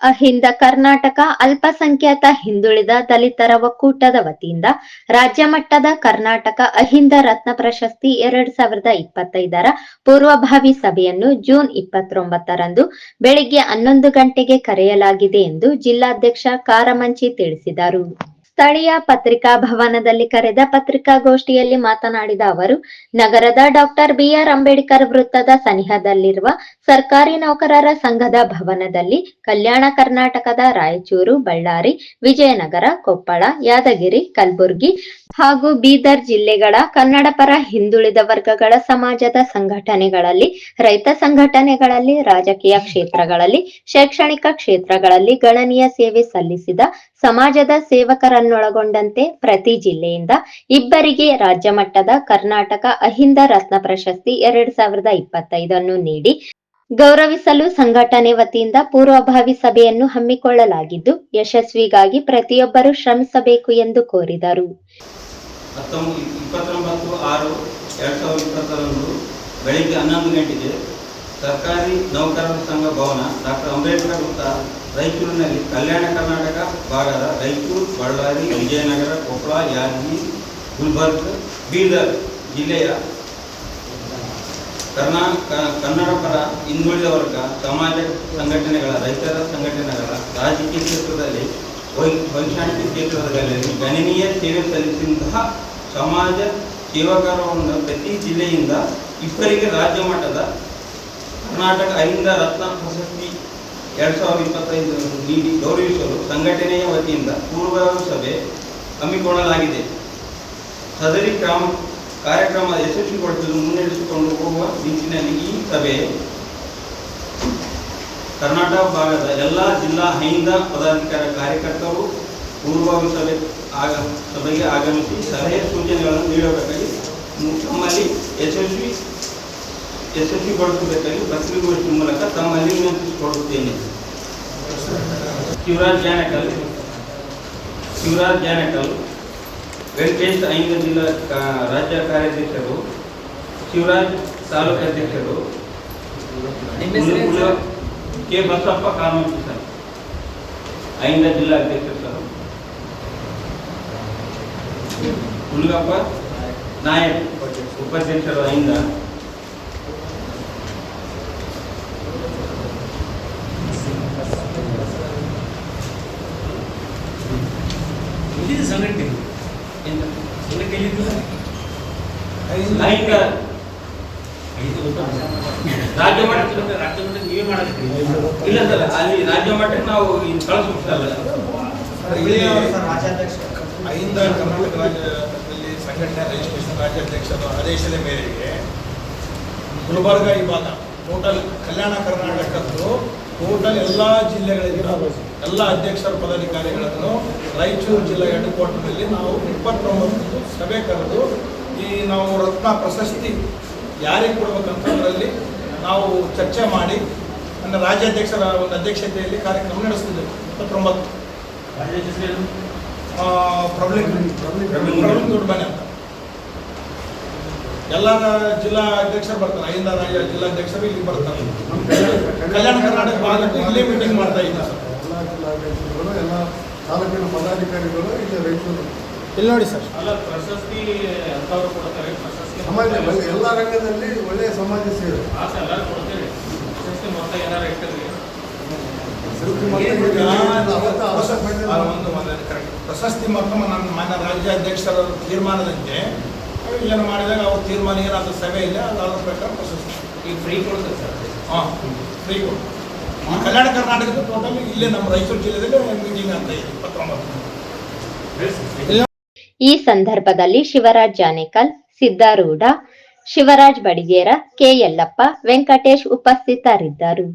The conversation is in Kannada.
AHINDA Karnataka ಅಲ್ಪಸಂಖ್ಯಾತ ಹಿಂದುಳಿದ ದಲಿತರ ಒಕ್ಕೂಟದ ವತಿಯಿಂದ ರಾಜ್ಯ ಮಟ್ಟದ ಕರ್ನಾಟಕ ಅಹಿಂದ ರತ್ನ ಪ್ರಶಸ್ತಿ ಎರಡ್ ಸಾವಿರದ ಇಪ್ಪತ್ತೈದರ ಪೂರ್ವಭಾವಿ ಸಭೆಯನ್ನು ಜೂನ್ ಇಪ್ಪತ್ತೊಂಬತ್ತರಂದು ಬೆಳಿಗ್ಗೆ ಹನ್ನೊಂದು ಗಂಟೆಗೆ ಕರೆಯಲಾಗಿದೆ ಎಂದು ಜಿಲ್ಲಾಧ್ಯಕ್ಷ ಕಾರಮಂಚಿ ತಿಳಿಸಿದರು. ಸ್ಥಳೀಯ ಪತ್ರಿಕಾ ಭವನದಲ್ಲಿ ಕರೆದ ಪತ್ರಿಕಾಗೋಷ್ಠಿಯಲ್ಲಿ ಮಾತನಾಡಿದ ಅವರು, ನಗರದ ಡಾಕ್ಟರ್ ಬಿಆರ್ ಅಂಬೇಡ್ಕರ್ ವೃತ್ತದ ಸನಿಹದಲ್ಲಿರುವ ಸರ್ಕಾರಿ ನೌಕರರ ಸಂಘದ ಭವನದಲ್ಲಿ ಕಲ್ಯಾಣ ಕರ್ನಾಟಕದ ರಾಯಚೂರು, ಬಳ್ಳಾರಿ, ವಿಜಯನಗರ, ಕೊಪ್ಪಳ, ಯಾದಗಿರಿ, ಕಲಬುರಗಿ ಹಾಗೂ ಬೀದರ್ ಜಿಲ್ಲೆಗಳ ಕನ್ನಡ ಪರ ಹಿಂದುಳಿದ ವರ್ಗಗಳ ಸಮಾಜದ ಸಂಘಟನೆಗಳಲ್ಲಿ, ರೈತ ಸಂಘಟನೆಗಳಲ್ಲಿ, ರಾಜಕೀಯ ಕ್ಷೇತ್ರಗಳಲ್ಲಿ, ಶೈಕ್ಷಣಿಕ ಕ್ಷೇತ್ರಗಳಲ್ಲಿ ಗಣನೀಯ ಸೇವೆ ಸಲ್ಲಿಸಿದ ಸಮಾಜದ ಸೇವಕರನ್ನೊಳಗೊಂಡಂತೆ ಪ್ರತಿ ಜಿಲ್ಲೆಯಿಂದ ಇಬ್ಬರಿಗೆ ರಾಜ್ಯ ಮಟ್ಟದ ಕರ್ನಾಟಕ ಅಹಿಂದ ರತ್ನ ಪ್ರಶಸ್ತಿ ಎರಡ್ ಸಾವಿರದ ಇಪ್ಪತ್ತೈದನ್ನು ನೀಡಿ ಗೌರವಿಸಲು ಸಂಘಟನೆ ವತಿಯಿಂದ ಪೂರ್ವಭಾವಿ ಸಭೆಯನ್ನು ಹಮ್ಮಿಕೊಳ್ಳಲಾಗಿದ್ದು, ಯಶಸ್ವಿಗಾಗಿ ಪ್ರತಿಯೊಬ್ಬರು ಶ್ರಮಿಸಬೇಕು ಎಂದು ಕೋರಿದರು. ಬೆಳಿಗ್ಗೆ ಹನ್ನೊಂದು ಗಂಟೆಗೆ ಸರ್ಕಾರಿ ನೌಕರರ ಸಂಘ ಭವನ ಡಾಕ್ಟರ್ ಅಂಬೇಡ್ಕರ್ ವೃತ್ತ ರಾಯಚೂರಿನಲ್ಲಿ ಕಲ್ಯಾಣ ಕರ್ನಾಟಕ ಭಾಗದ ರಾಯಚೂರು, ಬಳ್ಳಾರಿ, ವಿಜಯನಗರ, ಕೊಪ್ಪಳ, ಯಾದಗಿರಿ, ಗುಲ್ಬರ್ಗ್, ಬೀದರ್ ಜಿಲ್ಲೆಯ ಕರ್ನಾ ಕನ್ನಡ ಪರ ಹಿಂದುಳಿದ ವರ್ಗ, ಸಮಾಜ ಸಂಘಟನೆಗಳ, ರೈತರ ಸಂಘಟನೆಗಳ, ರಾಜಕೀಯ ಕ್ಷೇತ್ರದಲ್ಲಿ ವೈಜ್ಞಾನಿಕ ಕ್ಷೇತ್ರದಲ್ಲಿ ಗಣನೀಯ ಸೇವೆ ಸಲ್ಲಿಸಿದಂತಹ ಸಮಾಜ ಸೇವಾಕಾರವನ್ನು ಪ್ರತಿ ಜಿಲ್ಲೆಯಿಂದ ಇಬ್ಬರಿಗೆ ರಾಜ್ಯ ಮಟ್ಟದ ಕರ್ನಾಟಕ ಅಹಿಂದ ರತ್ನ ಪ್ರಶಸ್ತಿ ಎರಡ್ ಸಾವಿರದ ಇಪ್ಪತ್ತೈದನ್ನು ನೀಡಿ ಗೌರವಿಸಲು ಸಂಘಟನೆಯ ವತಿಯಿಂದ ಪೂರ್ವ ಸಭೆ ಹಮ್ಮಿಕೊಳ್ಳಲಾಗಿದೆ. ಸದರಿ ಕ್ರಮ ಕಾರ್ಯಕ್ರಮ ಯಶಸ್ವಿಗೊಳಿಸಲು ಮುನ್ನಡೆಸಿಕೊಂಡು ಹೋಗುವ ನಿಟ್ಟಿನಲ್ಲಿ ಈ ಸಭೆ ಕರ್ನಾಟಕ ಭಾಗದ ಎಲ್ಲ ಜಿಲ್ಲಾ ಹೈಂದ ಪದಾಧಿಕಾರಿ ಕಾರ್ಯಕರ್ತರು ಪೂರ್ವಭಾವಿ ಸಭೆ ಆಗ ಸಭೆಗೆ ಆಗಮಿಸಿ ಸಲಹೆ ಸೂಚನೆಗಳನ್ನು ನೀಡಬೇಕಾಗಿ ತಮ್ಮಲ್ಲಿ ಯಶಸ್ವಿ ಯಶಸ್ವಿಗೊಳಿಸಬೇಕಾಗಿ ಪತ್ರಿಕಾಗೋಷ್ಠಿ ಮೂಲಕ ತಮ್ಮಲ್ಲಿ ವಿನಂತಿಸಿಕೊಳ್ಳುತ್ತೇನೆ ಶಿವರಾಜ್ ಜಾನಕಲ್ ಶಿವರಾಜ್ ಜಾನಕಲ್ ವೆಂಕಟೇಶ್ ಐಂದ ಜಿಲ್ಲಾ ಕಾ- ರಾಜ್ಯ ಕಾರ್ಯಾಧ್ಯಕ್ಷರು ಶಿವರಾಜ್ ತಾಲೂಕು ಅಧ್ಯಕ್ಷರು ಉಳು- ಉಳು- ಕೆ ಬಸಪ್ಪ ಕಾಮಂಚಿ ಸರ್ ಐಂದ ಜಿಲ್ಲಾ ಅಧ್ಯಕ್ಷರು ಸರ್ ಹುಲ್ಗಪ್ಪ ನಾಯಕ್ ಉಪಾಧ್ಯಕ್ಷರು ಐಂದ ರಾಜ್ಯ ರಾಜ್ಯ ಮಟ್ಟಕ್ಕೆ ನೀವೇ ಇಲ್ಲ ಸರ್ ಅಲ್ಲಿ ರಾಜ್ಯ ಮಟ್ಟಕ್ಕೆ ನಾವು ಇದು ಕಳಿಸ್ಬಿಡ್ತಲ್ಲ ಐಂದ ಕರ್ನಾಟಕ ರಾಜ್ಯದಲ್ಲಿ ಸಂಘಟನೆ ರಿಜಿಸ್ಟ್ರೇಷನ್ ರಾಜ್ಯಾಧ್ಯಕ್ಷರ ಆದೇಶದ ಮೇರೆಗೆ ಗುಲ್ಬರ್ಗ ವಿಭಾಗ ಟೋಟಲ್ ಕಲ್ಯಾಣ ಕರ್ನಾಟಕದ್ದು ಟೋಟಲ್ ಎಲ್ಲ ಜಿಲ್ಲೆಗಳಿಂದ ಎಲ್ಲ ಅಧ್ಯಕ್ಷರ ಪದಾಧಿಕಾರಿಗಳನ್ನು ರಾಯಚೂರು ಜಿಲ್ಲಾ ಹೆಡ್ ಕ್ವಾರ್ಟರ್ನಲ್ಲಿ ನಾವು ಇಪ್ಪತ್ತೊಂಬತ್ತು ಸಭೆ ಕರೆದು ಈ ನಾವು ರತ್ನ ಪ್ರಶಸ್ತಿ ಯಾರಿಗೆ ಕೊಡ್ಬೇಕು ಅದರಲ್ಲಿ ನಾವು ಚರ್ಚೆ ಮಾಡಿ ನನ್ನ ರಾಜ್ಯಾಧ್ಯಕ್ಷರ ಒಂದು ಅಧ್ಯಕ್ಷತೆಯಲ್ಲಿ ಕಾರ್ಯಕ್ರಮ ನಡೆಸ್ತಿದ್ದೆ ಇಪ್ಪತ್ತೊಂಬತ್ತು. ಪ್ರಬ್ಲಿಕ್ ಪ್ರಬ್ಲಿಕ್ ದೊಡ್ಡಮನೆ ಅಂತ. ಎಲ್ಲ ಜಿಲ್ಲಾ ಅಧ್ಯಕ್ಷರು ಬರ್ತಾರೆ ಐದ ರಾಜ್ಯ ಜಿಲ್ಲಾಧ್ಯಕ್ಷರು ಇಲ್ಲಿ ಬರ್ತಾರೆ. ಕಲ್ಯಾಣ ಕರ್ನಾಟಕ ಭಾಗಕ್ಕೆ ಇಲ್ಲೇ ಮೀಟಿಂಗ್ ಮಾಡ್ತಾ ಇದ್ದ ಸರ್ ಎಲ್ಲ ಜಿಲ್ಲಾಧ್ಯಕ್ಷರುಗಳು ಎಲ್ಲ ತಾಲೂಕಿನ ಪದಾಧಿಕಾರಿಗಳು ಇಲ್ಲಿ ರೈತರು. ಇಲ್ಲಿ ನೋಡಿ ಸರ್. ಅಲ್ಲ ಪ್ರಶಸ್ತಿ ಅಂತವ್ರು ಕೊಡ್ತಾರೆ ಪ್ರಶಸ್ತಿ ಸಮಾಜ ಎಲ್ಲ ರಂಗದಲ್ಲಿ ಒಳ್ಳೆಯ ಸಮಾಜ ಸೇರು ಆಸೆ ಎಲ್ಲರೂ ಕೊಡ್ತೇವೆ ಪ್ರಶಸ್ತಿ ಮೊತ್ತ ಏನಾರು correct. ಪ್ರಶಸ್ತಿ ಮೊತ್ತ ನನ್ನ ಮಾನ್ಯ ರಾಜ್ಯಾಧ್ಯಕ್ಷರ ತೀರ್ಮಾನದಂತೆ ಏನು ಮಾಡಿದಾಗ ಅವ್ರ ತೀರ್ಮಾನ ಅದು ಸಭೆ ಇಲ್ಲ ಅದಾದ ಪ್ರಕಾರ ಪ್ರಶಸ್ತಿ ಈಗ ಫ್ರೀ ಕೊಡ್ತಾರೆ ಸರ್? ಹಾಂ ಫ್ರೀ ಕೊಡು ಈ ಕಲ್ಯಾಣ ಕರ್ನಾಟಕದ ಟೋಟಲ್ ಇಲ್ಲೇ ನಮ್ಮ ರಾಯಚೂರು ಜಿಲ್ಲೆದಲ್ಲಿ ಮೀಟಿಂಗ್ ಅಂತ ಇದೆ ಇಪ್ಪತ್ತೊಂಬತ್ತು. ಈ ಸಂದರ್ಭದಲ್ಲಿ ಶಿವರಾಜ್ ಜಾನೇಕಲ್ ಸಿದ್ದಾರೂಢ ಶಿವರಾಜ್ ಬಡಿಗೇರ ಕೆ ಯಲ್ಲಪ್ಪ ವೆಂಕಟೇಶ್ ಉಪಸ್ಥಿತರಿದ್ದರು.